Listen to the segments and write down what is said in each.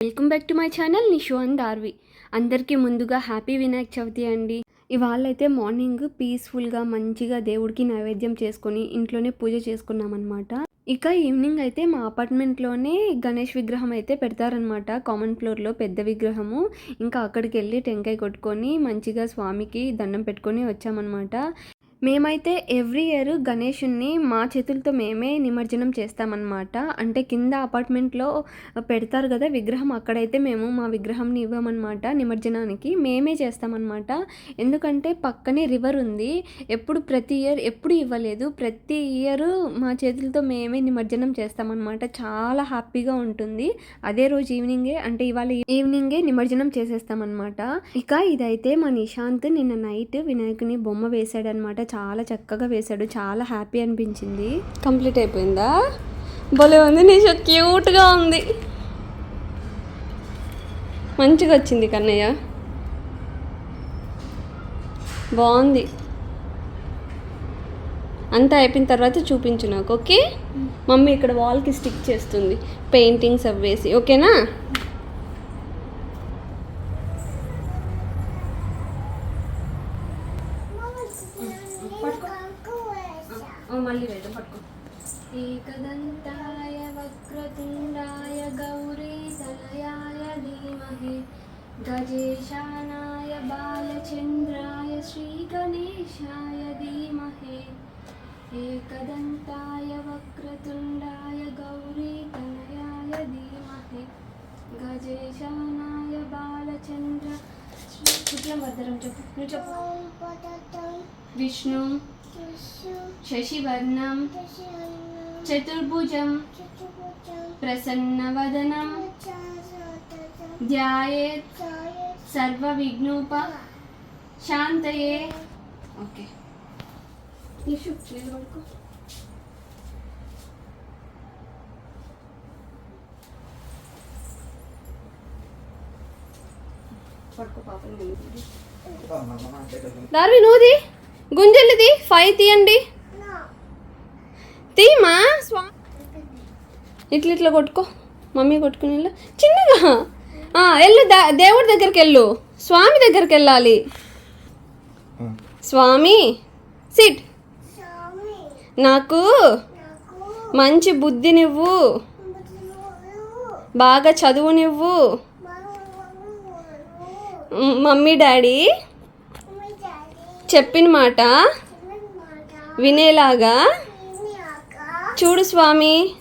Welcome back to my channel Nishu and Darvi అందరికీ ముందుగా happy Vinayaka Chavithi అండి. ఇవాళ అయితే మార్నింగ్ పీస్ఫుల్గా మంచిగా దేవుడికి నైవేద్యం చేసుకొని ఇంట్లోనే పూజ చేసుకున్నామన్నమాట. ఇక ఈవినింగ్ అయితే మా అపార్ట్మెంట్లోనే గణేష్ విగ్రహం అయితే పెడతారనమాట కామన్ ఫ్లోర్లో పెద్ద విగ్రహము. ఇంకా అక్కడికి వెళ్ళి టెంకాయ కొట్టుకొని మంచిగా స్వామికి దండం పెట్టుకొని వచ్చామన్నమాట. మేమైతే ఎవ్రీ ఇయర్ గణేషుణ్ణి మా చేతులతో మేమే నిమజ్జనం చేస్తామన్నమాట. అంటే కింద అపార్ట్మెంట్లో పెడతారు కదా విగ్రహం అక్కడైతే మేము మా విగ్రహంని ఇవ్వమన్నమాట నిమజ్జనానికి. మేమే చేస్తామన్నమాట. ఎందుకంటే పక్కనే రివర్ ఉంది. ఎప్పుడు ప్రతి ఇయర్ ఎప్పుడు ఇవ్వలేదు. ప్రతి ఇయర్ మా చేతులతో మేమే నిమజ్జనం చేస్తామన్నమాట. చాలా హ్యాపీగా ఉంటుంది. అదే రోజు ఈవినింగే అంటే ఇవాళ ఈవినింగే నిమజ్జనం చేసేస్తామన్నమాట. ఇక ఇదైతే మా నిశాంత్ నిన్న నైట్ వినాయకుని బొమ్మ వేశాడనమాట చాలా చక్కగా వేశాడు. చాలా హ్యాపీ అనిపించింది. కంప్లీట్ అయిపోయిందా? భలే ఉంది నిషా. క్యూట్గా ఉంది. మంచిగా వచ్చింది కన్నయ్య. బాగుంది. అంతా అయిపోయిన తర్వాత చూపించు నాకు ఓకే? మమ్మీ ఇక్కడ వాల్కి స్టిక్ చేస్తుంది. పెయింటింగ్స్ అవి వేసి ఓకేనా? మళ్ళీ వేద్దాం పట్టుకో. ఏకదంతాయ వక్రతుండాయ గౌరీ తనయాయ ధీమహే. గజేశానాయ బాలచంద్రాయ శ్రీ గణేశాయ ధీమహే. ఏకదంతాయ వక్రతుండాయ గౌరీ తనయాయ ధీమహే. గజేశానాయ బాలచంద్ర कुठला मधुरमच्या विष्णूच्या विष्णू. शशिवर्णं चतुर्भुजं प्रसन्नवदनं ध्यायेत्. सर्वविघ्नोप. शान्तये. దార్వి నువ్వుది? గుంజలిది ఫైవ్ తీయండి. తీమా స్వా ఇట్లా ఇట్లా కొట్టుకో. మమ్మీ కొట్టుకుని. చిన్నగా? వెళ్ళు దా దేవుడి దగ్గరికి వెళ్ళు. స్వామి దగ్గరికి వెళ్ళాలి. స్వామి సిట్. నాకు మంచి బుద్ధినివ్వు బాగా చదువునివ్వు మమ్మీ డాడీ చెప్పిన మాట వినేలాగా చూడు స్వామి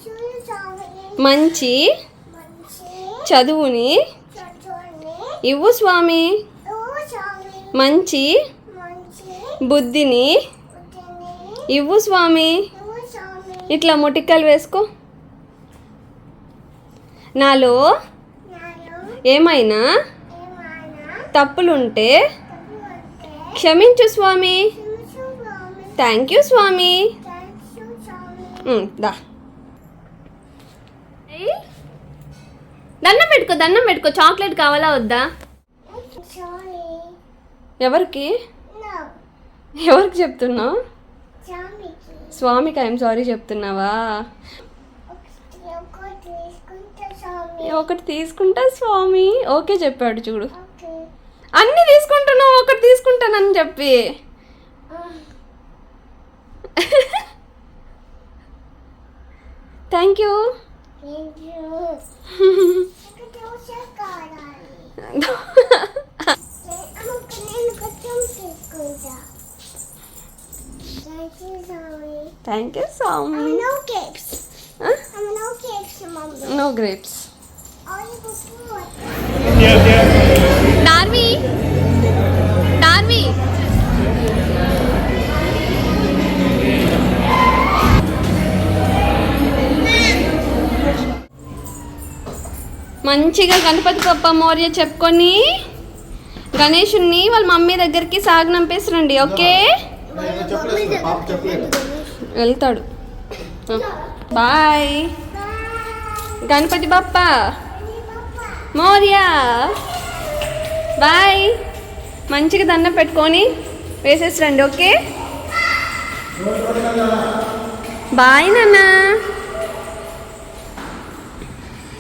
మంచి చదువుని ఇవ్వు స్వామి మంచి బుద్ధిని ఇవ్వు స్వామి. ఇట్లా మొటిక్కలు వేసుకో. నాలో ఏమైనా తప్పులుంటే క్షమించు స్వామి. థ్యాంక్ యూ స్వామి. దా. దండం పెట్టుకో దండం పెట్టుకో. చాక్లెట్ కావాలా వద్దా? ఎవరికి? ఎవరికి చెప్తున్నావు? స్వామికి ఐఎమ్ సారీ చెప్తున్నావా? ఒకటి తీసుకుంటా స్వామి. ఓకే చెప్పాడు చూడు. అన్నీ తీసుకుంటున్నావు ఒకటి తీసుకుంటానని చెప్పి. థ్యాంక్ యూ థ్యాంక్ యూ స్వామి? I'm no cakes, Mom. No grapes మంచిగా గణపతి పప్ప మౌర్య చెప్పుకొని గణేషుణ్ణి వాళ్ళ మమ్మీ దగ్గరికి సాగనంపేసిరండి ఓకే? వెళ్తాడు. బాయ్. గణపతి బప్ప మౌర్య. బాయ్. మంచిగా దండం పెట్టుకొని వేసేసి రండి ఓకే? బాయ్ నాన్న.